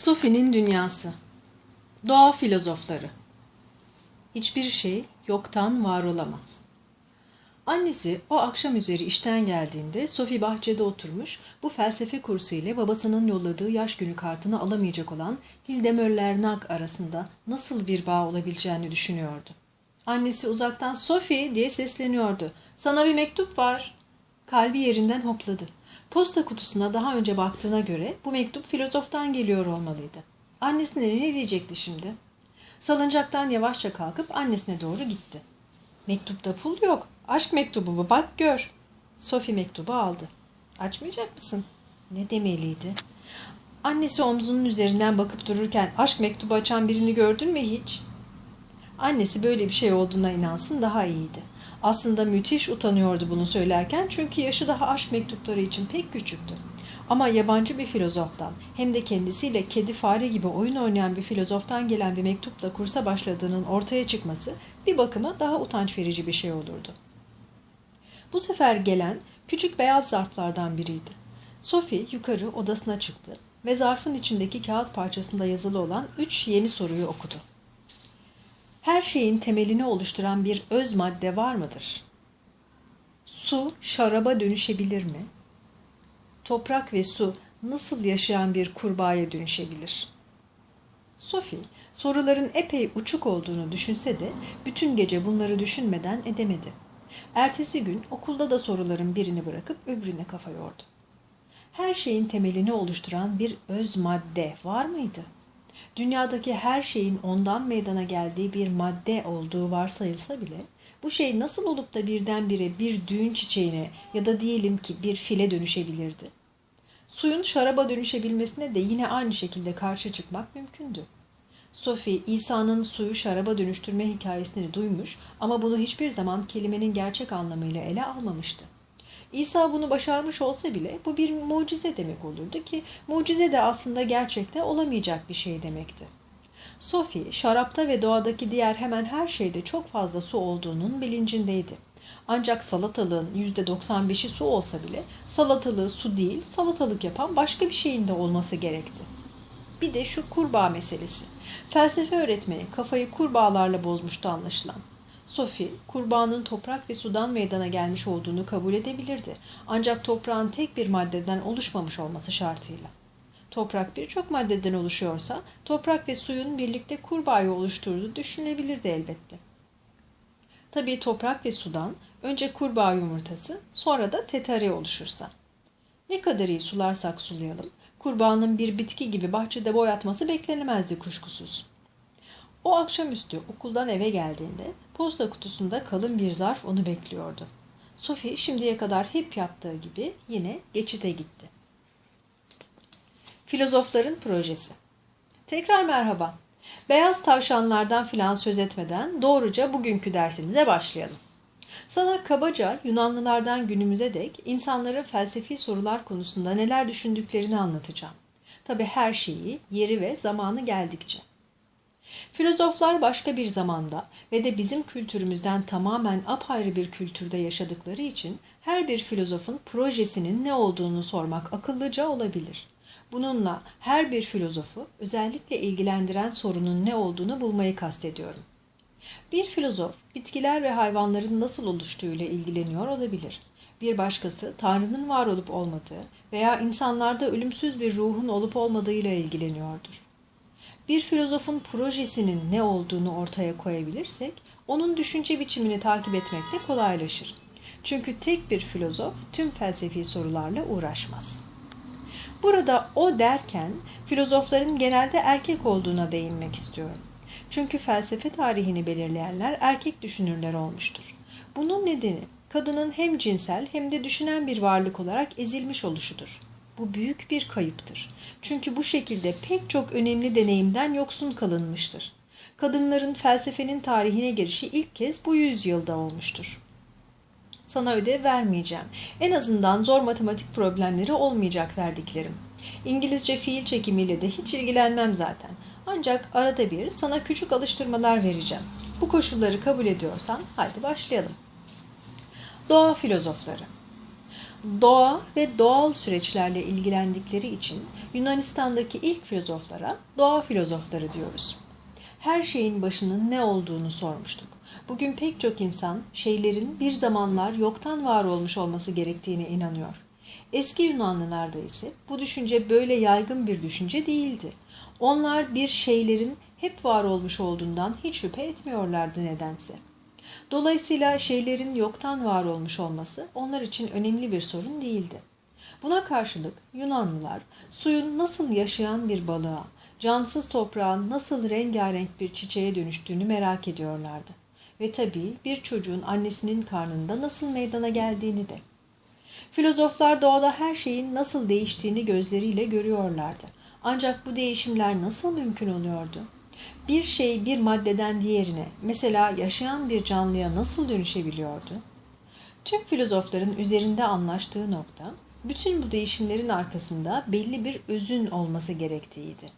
Sophie'nin Dünyası Doğa Filozofları Hiçbir şey yoktan var olamaz. Annesi o akşam üzeri işten geldiğinde Sophie bahçede oturmuş bu felsefe kursu ile babasının yolladığı yaş günü kartını alamayacak olan Hilde Lernak arasında nasıl bir bağ olabileceğini düşünüyordu. Annesi uzaktan Sophie diye sesleniyordu. Sana bir mektup var. Kalbi yerinden hopladı. Posta kutusuna daha önce baktığına göre bu mektup filozoftan geliyor olmalıydı. Annesine ne diyecekti şimdi? Salıncaktan yavaşça kalkıp annesine doğru gitti. Mektupta pul yok. Aşk mektubu bu bak gör. Sophie mektubu aldı. Açmayacak mısın? Ne demeliydi? Annesi omzunun üzerinden bakıp dururken aşk mektubu açan birini gördün mü hiç? Annesi böyle bir şey olduğuna inansın daha iyiydi. Aslında müthiş utanıyordu bunu söylerken çünkü yaşı daha aşk mektupları için pek küçüktü. Ama yabancı bir filozoftan hem de kendisiyle kedi fare gibi oyun oynayan bir filozoftan gelen bir mektupla kursa başladığının ortaya çıkması bir bakıma daha utanç verici bir şey olurdu. Bu sefer gelen küçük beyaz zarflardan biriydi. Sophie yukarı odasına çıktı ve zarfın içindeki kağıt parçasında yazılı olan üç yeni soruyu okudu. Her şeyin temelini oluşturan bir öz madde var mıdır? Su şaraba dönüşebilir mi? Toprak ve su nasıl yaşayan bir kurbağaya dönüşebilir? Sophie, soruların epey uçuk olduğunu düşünse de bütün gece bunları düşünmeden edemedi. Ertesi gün okulda da soruların birini bırakıp öbürüne kafa yordu. Her şeyin temelini oluşturan bir öz madde var mıydı? Dünyadaki her şeyin ondan meydana geldiği bir madde olduğu varsayılsa bile bu şey nasıl olup da birdenbire bir düğün çiçeğine ya da diyelim ki bir file dönüşebilirdi? Suyun şaraba dönüşebilmesine de yine aynı şekilde karşı çıkmak mümkündü. Sophie, İsa'nın suyu şaraba dönüştürme hikayesini duymuş ama bunu hiçbir zaman kelimenin gerçek anlamıyla ele almamıştı. İsa bunu başarmış olsa bile bu bir mucize demek olurdu ki mucize de aslında gerçekte olamayacak bir şey demekti. Sophie, şarapta ve doğadaki diğer hemen her şeyde çok fazla su olduğunun bilincindeydi. Ancak salatalığın %95'i su olsa bile salatalığı su değil, salatalık yapan başka bir şeyin de olması gerekti. Bir de şu kurbağa meselesi. Felsefe öğretmeni kafayı kurbağalarla bozmuştu anlaşılan. Sophie, kurbağanın toprak ve sudan meydana gelmiş olduğunu kabul edebilirdi. Ancak toprağın tek bir maddeden oluşmamış olması şartıyla. Toprak birçok maddeden oluşuyorsa, toprak ve suyun birlikte kurbağayı oluşturduğu düşünülebilirdi elbette. Tabii toprak ve sudan önce kurbağa yumurtası, sonra da tetari oluşursa. Ne kadar iyi sularsak sulayalım, kurbağanın bir bitki gibi bahçede boyatması beklenemezdi kuşkusuz. O akşamüstü okuldan eve geldiğinde posta kutusunda kalın bir zarf onu bekliyordu. Sophie şimdiye kadar hep yaptığı gibi yine geçite gitti. Filozofların projesi. Tekrar merhaba. Beyaz tavşanlardan filan söz etmeden doğruca bugünkü dersimize başlayalım. Sana kabaca Yunanlılardan günümüze dek insanların felsefi sorular konusunda neler düşündüklerini anlatacağım. Tabi her şeyi, yeri ve zamanı geldikçe. Filozoflar başka bir zamanda ve de bizim kültürümüzden tamamen apayrı bir kültürde yaşadıkları için her bir filozofun projesinin ne olduğunu sormak akıllıca olabilir. Bununla her bir filozofu özellikle ilgilendiren sorunun ne olduğunu bulmayı kastediyorum. Bir filozof bitkiler ve hayvanların nasıl oluştuğuyla ilgileniyor olabilir. Bir başkası Tanrı'nın var olup olmadığı veya insanlarda ölümsüz bir ruhun olup olmadığıyla ilgileniyordur bir filozofun projesinin ne olduğunu ortaya koyabilirsek, onun düşünce biçimini takip etmek de kolaylaşır. Çünkü tek bir filozof tüm felsefi sorularla uğraşmaz. Burada o derken filozofların genelde erkek olduğuna değinmek istiyorum. Çünkü felsefe tarihini belirleyenler erkek düşünürler olmuştur. Bunun nedeni kadının hem cinsel hem de düşünen bir varlık olarak ezilmiş oluşudur. Bu büyük bir kayıptır. Çünkü bu şekilde pek çok önemli deneyimden yoksun kalınmıştır. Kadınların felsefenin tarihine girişi ilk kez bu yüzyılda olmuştur. Sana ödev vermeyeceğim. En azından zor matematik problemleri olmayacak verdiklerim. İngilizce fiil çekimiyle de hiç ilgilenmem zaten. Ancak arada bir sana küçük alıştırmalar vereceğim. Bu koşulları kabul ediyorsan haydi başlayalım. Doğa filozofları Doğa ve doğal süreçlerle ilgilendikleri için Yunanistan'daki ilk filozoflara doğa filozofları diyoruz. Her şeyin başının ne olduğunu sormuştuk. Bugün pek çok insan şeylerin bir zamanlar yoktan var olmuş olması gerektiğine inanıyor. Eski Yunanlılarda ise bu düşünce böyle yaygın bir düşünce değildi. Onlar bir şeylerin hep var olmuş olduğundan hiç şüphe etmiyorlardı nedense. Dolayısıyla şeylerin yoktan var olmuş olması onlar için önemli bir sorun değildi. Buna karşılık Yunanlılar suyun nasıl yaşayan bir balığa, cansız toprağın nasıl rengarenk bir çiçeğe dönüştüğünü merak ediyorlardı. Ve tabii bir çocuğun annesinin karnında nasıl meydana geldiğini de. Filozoflar doğada her şeyin nasıl değiştiğini gözleriyle görüyorlardı. Ancak bu değişimler nasıl mümkün oluyordu? Bir şey bir maddeden diğerine, mesela yaşayan bir canlıya nasıl dönüşebiliyordu? Tüm filozofların üzerinde anlaştığı nokta, bütün bu değişimlerin arkasında belli bir özün olması gerektiğiydi.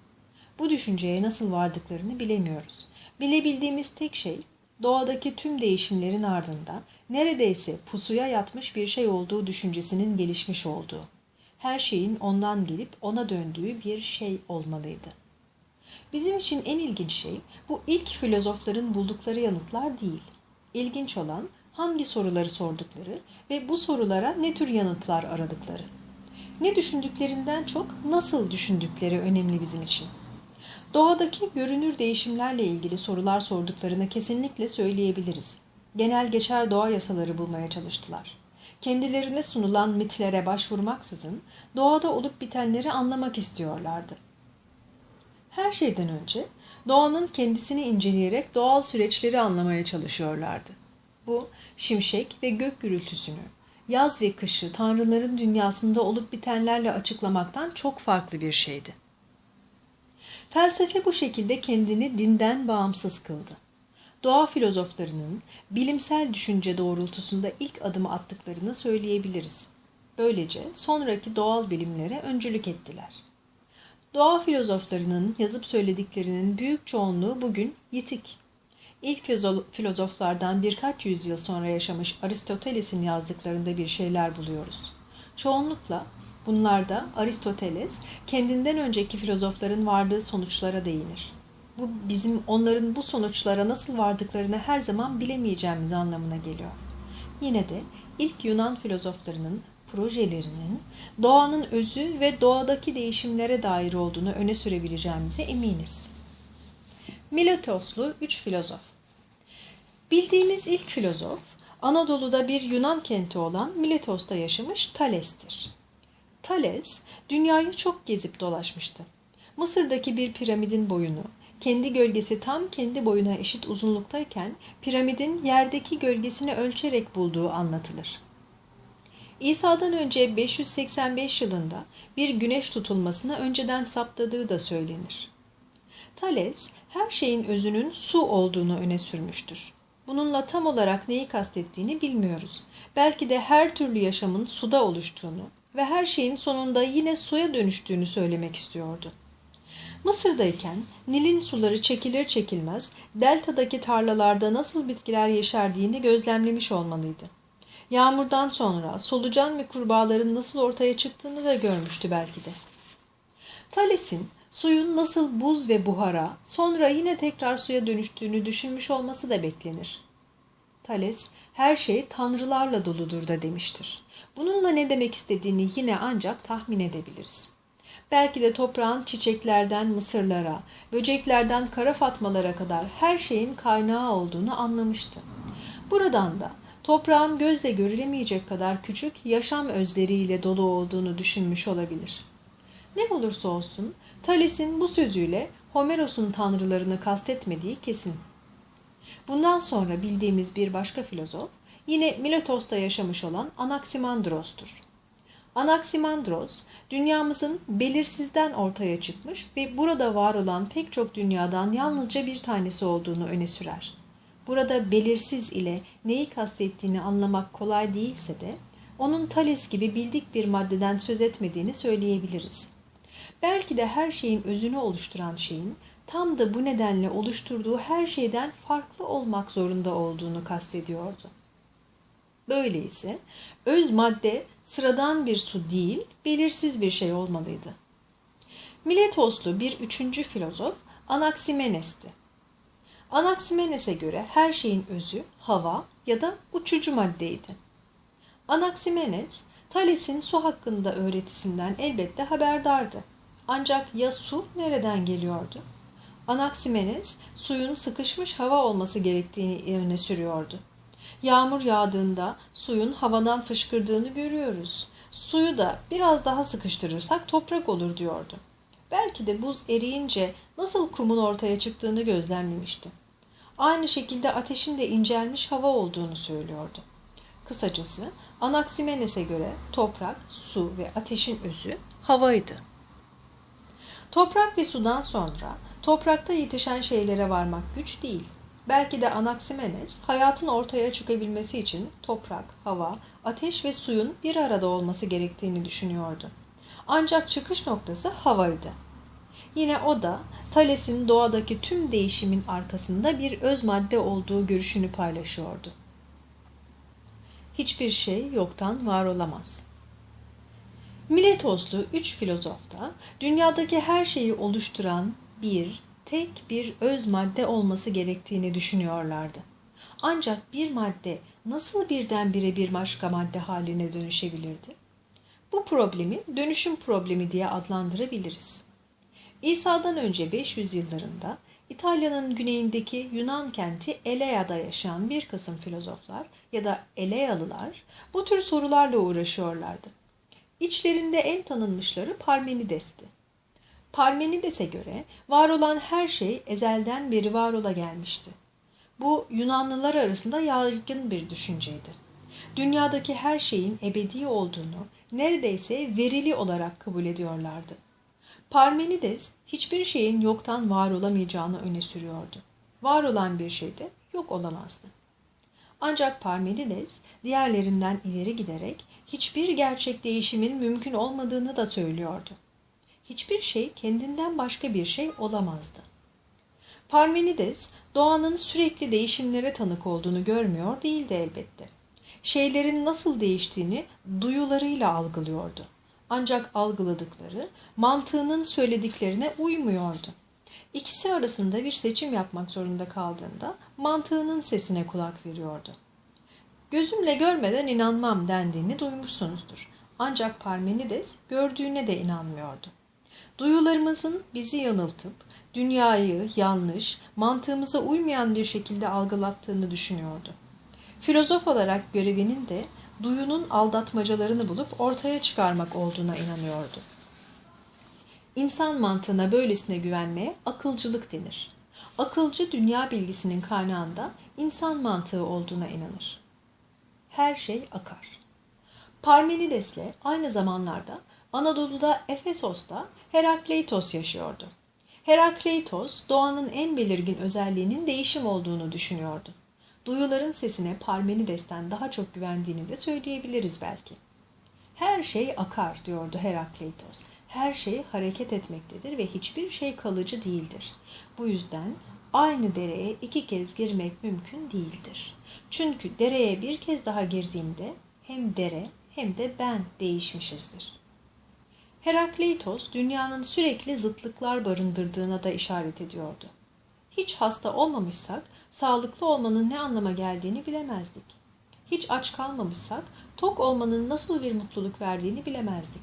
Bu düşünceye nasıl vardıklarını bilemiyoruz. Bilebildiğimiz tek şey, doğadaki tüm değişimlerin ardında neredeyse pusuya yatmış bir şey olduğu düşüncesinin gelişmiş olduğu. Her şeyin ondan gelip ona döndüğü bir şey olmalıydı. Bizim için en ilginç şey bu ilk filozofların buldukları yanıtlar değil. İlginç olan hangi soruları sordukları ve bu sorulara ne tür yanıtlar aradıkları. Ne düşündüklerinden çok nasıl düşündükleri önemli bizim için. Doğadaki görünür değişimlerle ilgili sorular sorduklarını kesinlikle söyleyebiliriz. Genel geçer doğa yasaları bulmaya çalıştılar. Kendilerine sunulan mitlere başvurmaksızın doğada olup bitenleri anlamak istiyorlardı. Her şeyden önce doğanın kendisini inceleyerek doğal süreçleri anlamaya çalışıyorlardı. Bu şimşek ve gök gürültüsünü, yaz ve kışı tanrıların dünyasında olup bitenlerle açıklamaktan çok farklı bir şeydi. Felsefe bu şekilde kendini dinden bağımsız kıldı. Doğa filozoflarının bilimsel düşünce doğrultusunda ilk adımı attıklarını söyleyebiliriz. Böylece sonraki doğal bilimlere öncülük ettiler. Doğa filozoflarının yazıp söylediklerinin büyük çoğunluğu bugün yitik. İlk filozoflardan birkaç yüzyıl sonra yaşamış Aristoteles'in yazdıklarında bir şeyler buluyoruz. Çoğunlukla bunlarda Aristoteles kendinden önceki filozofların vardığı sonuçlara değinir. Bu bizim onların bu sonuçlara nasıl vardıklarını her zaman bilemeyeceğimiz anlamına geliyor. Yine de ilk Yunan filozoflarının projelerinin doğanın özü ve doğadaki değişimlere dair olduğunu öne sürebileceğimize eminiz. Miletoslu üç filozof Bildiğimiz ilk filozof, Anadolu'da bir Yunan kenti olan Miletos'ta yaşamış Thales'tir. Thales, dünyayı çok gezip dolaşmıştı. Mısır'daki bir piramidin boyunu, kendi gölgesi tam kendi boyuna eşit uzunluktayken piramidin yerdeki gölgesini ölçerek bulduğu anlatılır. İsa'dan önce 585 yılında bir güneş tutulmasına önceden saptadığı da söylenir. Thales, her şeyin özünün su olduğunu öne sürmüştür. Bununla tam olarak neyi kastettiğini bilmiyoruz. Belki de her türlü yaşamın suda oluştuğunu ve her şeyin sonunda yine suya dönüştüğünü söylemek istiyordu. Mısır'dayken Nil'in suları çekilir çekilmez deltadaki tarlalarda nasıl bitkiler yeşerdiğini gözlemlemiş olmalıydı. Yağmurdan sonra solucan ve kurbağaların nasıl ortaya çıktığını da görmüştü belki de. Thales'in suyun nasıl buz ve buhara sonra yine tekrar suya dönüştüğünü düşünmüş olması da beklenir. Thales her şey tanrılarla doludur da demiştir. Bununla ne demek istediğini yine ancak tahmin edebiliriz. Belki de toprağın çiçeklerden mısırlara, böceklerden kara fatmalara kadar her şeyin kaynağı olduğunu anlamıştı. Buradan da toprağın gözle görülemeyecek kadar küçük yaşam özleriyle dolu olduğunu düşünmüş olabilir. Ne olursa olsun Thales'in bu sözüyle Homeros'un tanrılarını kastetmediği kesin. Bundan sonra bildiğimiz bir başka filozof yine Miletos'ta yaşamış olan Anaximandros'tur. Anaximandros, dünyamızın belirsizden ortaya çıkmış ve burada var olan pek çok dünyadan yalnızca bir tanesi olduğunu öne sürer. Burada belirsiz ile neyi kastettiğini anlamak kolay değilse de onun Thales gibi bildik bir maddeden söz etmediğini söyleyebiliriz. Belki de her şeyin özünü oluşturan şeyin tam da bu nedenle oluşturduğu her şeyden farklı olmak zorunda olduğunu kastediyordu. Böyleyse öz madde sıradan bir su değil, belirsiz bir şey olmalıydı. Miletoslu bir üçüncü filozof Anaximenes'ti. Anaximenes'e göre her şeyin özü hava ya da uçucu maddeydi. Anaximenes, Thales'in su hakkında öğretisinden elbette haberdardı. Ancak ya su nereden geliyordu? Anaximenes, suyun sıkışmış hava olması gerektiğini öne sürüyordu. Yağmur yağdığında suyun havadan fışkırdığını görüyoruz. Suyu da biraz daha sıkıştırırsak toprak olur diyordu. Belki de buz eriyince nasıl kumun ortaya çıktığını gözlemlemişti. Aynı şekilde ateşin de incelmiş hava olduğunu söylüyordu. Kısacası Anaximenes'e göre toprak, su ve ateşin özü havaydı. Toprak ve sudan sonra toprakta yetişen şeylere varmak güç değil. Belki de Anaximenes hayatın ortaya çıkabilmesi için toprak, hava, ateş ve suyun bir arada olması gerektiğini düşünüyordu. Ancak çıkış noktası havaydı. Yine o da Thales'in doğadaki tüm değişimin arkasında bir öz madde olduğu görüşünü paylaşıyordu. Hiçbir şey yoktan var olamaz. Miletoslu üç filozof da dünyadaki her şeyi oluşturan bir, tek bir öz madde olması gerektiğini düşünüyorlardı. Ancak bir madde nasıl birdenbire bir başka madde haline dönüşebilirdi? Bu problemi dönüşüm problemi diye adlandırabiliriz. İsa'dan önce 500 yıllarında İtalya'nın güneyindeki Yunan kenti Elea'da yaşayan bir kısım filozoflar ya da Elealılar bu tür sorularla uğraşıyorlardı. İçlerinde en tanınmışları Parmenides'ti. Parmenides'e göre var olan her şey ezelden beri var ola gelmişti. Bu Yunanlılar arasında yaygın bir düşünceydi. Dünyadaki her şeyin ebedi olduğunu neredeyse verili olarak kabul ediyorlardı. Parmenides hiçbir şeyin yoktan var olamayacağını öne sürüyordu. Var olan bir şey de yok olamazdı. Ancak Parmenides diğerlerinden ileri giderek hiçbir gerçek değişimin mümkün olmadığını da söylüyordu. Hiçbir şey kendinden başka bir şey olamazdı. Parmenides doğanın sürekli değişimlere tanık olduğunu görmüyor değildi elbette. Şeylerin nasıl değiştiğini duyularıyla algılıyordu. Ancak algıladıkları mantığının söylediklerine uymuyordu. İkisi arasında bir seçim yapmak zorunda kaldığında mantığının sesine kulak veriyordu. Gözümle görmeden inanmam dendiğini duymuşsunuzdur. Ancak Parmenides gördüğüne de inanmıyordu. Duyularımızın bizi yanıltıp dünyayı yanlış, mantığımıza uymayan bir şekilde algılattığını düşünüyordu. Filozof olarak görevinin de duyunun aldatmacalarını bulup ortaya çıkarmak olduğuna inanıyordu. İnsan mantığına böylesine güvenmeye akılcılık denir. Akılcı dünya bilgisinin kaynağında insan mantığı olduğuna inanır. Her şey akar. Parmenides'le aynı zamanlarda Anadolu'da Efesos'ta Herakleitos yaşıyordu. Herakleitos doğanın en belirgin özelliğinin değişim olduğunu düşünüyordu. Duyuların sesine Parmenides'ten daha çok güvendiğini de söyleyebiliriz belki. Her şey akar diyordu Herakleitos. Her şey hareket etmektedir ve hiçbir şey kalıcı değildir. Bu yüzden aynı dereye iki kez girmek mümkün değildir. Çünkü dereye bir kez daha girdiğimde hem dere hem de ben değişmişizdir. Herakleitos dünyanın sürekli zıtlıklar barındırdığına da işaret ediyordu. Hiç hasta olmamışsak sağlıklı olmanın ne anlama geldiğini bilemezdik. Hiç aç kalmamışsak tok olmanın nasıl bir mutluluk verdiğini bilemezdik.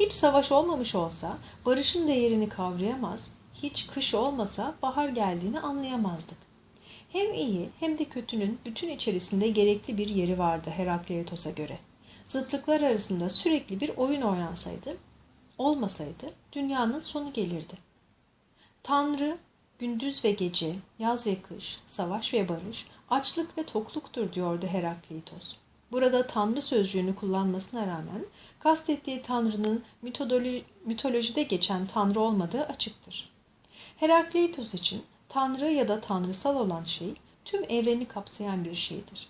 Hiç savaş olmamış olsa barışın değerini kavrayamaz, hiç kış olmasa bahar geldiğini anlayamazdık. Hem iyi hem de kötünün bütün içerisinde gerekli bir yeri vardı Herakleitos'a göre. Zıtlıklar arasında sürekli bir oyun oynansaydı, olmasaydı dünyanın sonu gelirdi. Tanrı gündüz ve gece, yaz ve kış, savaş ve barış, açlık ve tokluktur diyordu Herakleitos. Burada Tanrı sözcüğünü kullanmasına rağmen kastettiği Tanrı'nın mitolojide geçen Tanrı olmadığı açıktır. Herakleitos için Tanrı ya da tanrısal olan şey tüm evreni kapsayan bir şeydir.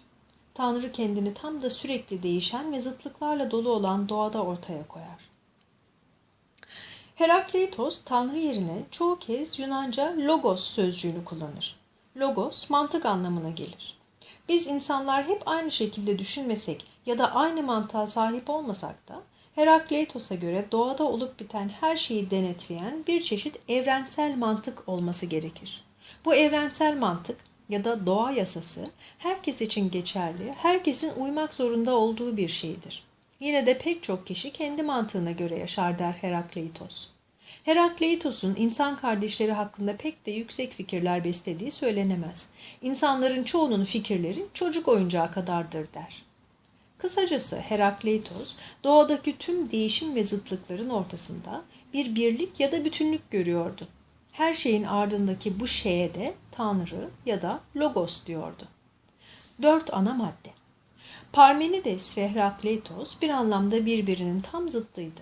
Tanrı kendini tam da sürekli değişen ve zıtlıklarla dolu olan doğada ortaya koyar. Herakleitos Tanrı yerine çoğu kez Yunanca logos sözcüğünü kullanır. Logos mantık anlamına gelir. Biz insanlar hep aynı şekilde düşünmesek ya da aynı mantığa sahip olmasak da Herakleitos'a göre doğada olup biten her şeyi denetleyen bir çeşit evrensel mantık olması gerekir. Bu evrensel mantık ya da doğa yasası herkes için geçerli, herkesin uymak zorunda olduğu bir şeydir. Yine de pek çok kişi kendi mantığına göre yaşar der Herakleitos. Herakleitos'un insan kardeşleri hakkında pek de yüksek fikirler beslediği söylenemez. İnsanların çoğunun fikirleri çocuk oyuncağı kadardır der. Kısacası Herakleitos doğadaki tüm değişim ve zıtlıkların ortasında bir birlik ya da bütünlük görüyordu. Her şeyin ardındaki bu şeye de Tanrı ya da Logos diyordu. Dört ana madde. Parmenides ve Herakleitos bir anlamda birbirinin tam zıttıydı.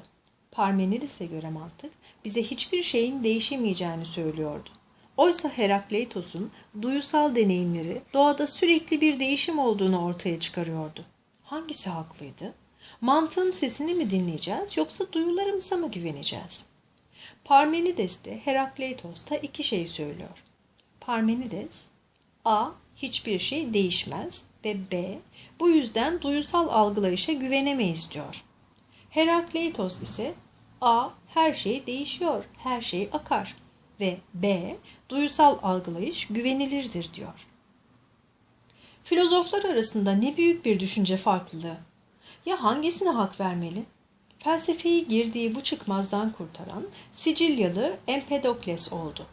Parmenides'e göre mantık bize hiçbir şeyin değişemeyeceğini söylüyordu. Oysa Herakleitos'un duyusal deneyimleri doğada sürekli bir değişim olduğunu ortaya çıkarıyordu. Hangisi haklıydı? Mantığın sesini mi dinleyeceğiz yoksa duyularımıza mı güveneceğiz? Parmenides de Herakleitos da iki şey söylüyor. Parmenides, A. Hiçbir şey değişmez ve B. Bu yüzden duyusal algılayışa güvenemeyiz diyor. Herakleitos ise A. Her şey değişiyor, her şey akar ve B. Duyusal algılayış güvenilirdir diyor. Filozoflar arasında ne büyük bir düşünce farklılığı. Ya hangisine hak vermeli? Felsefeyi girdiği bu çıkmazdan kurtaran Sicilyalı Empedokles oldu.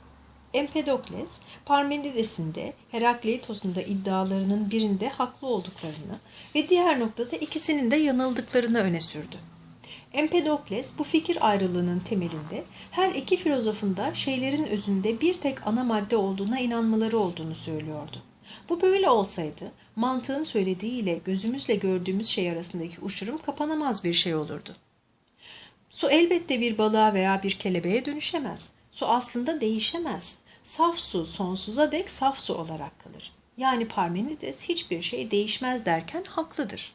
Empedokles, Parmenides'in de Herakleitos'un da iddialarının birinde haklı olduklarını ve diğer noktada ikisinin de yanıldıklarını öne sürdü. Empedokles bu fikir ayrılığının temelinde her iki filozofun da şeylerin özünde bir tek ana madde olduğuna inanmaları olduğunu söylüyordu. Bu böyle olsaydı mantığın söylediğiyle gözümüzle gördüğümüz şey arasındaki uçurum kapanamaz bir şey olurdu. Su elbette bir balığa veya bir kelebeğe dönüşemez. Su aslında değişemez. Saf su sonsuza dek saf su olarak kalır. Yani Parmenides hiçbir şey değişmez derken haklıdır.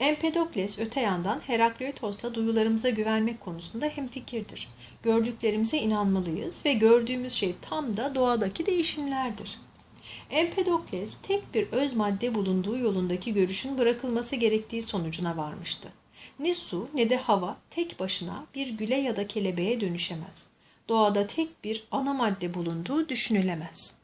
Empedokles öte yandan Herakleitos'la duyularımıza güvenmek konusunda hemfikirdir. Gördüklerimize inanmalıyız ve gördüğümüz şey tam da doğadaki değişimlerdir. Empedokles tek bir öz madde bulunduğu yolundaki görüşün bırakılması gerektiği sonucuna varmıştı. Ne su ne de hava tek başına bir güle ya da kelebeğe dönüşemez. Doğada tek bir ana madde bulunduğu düşünülemez.''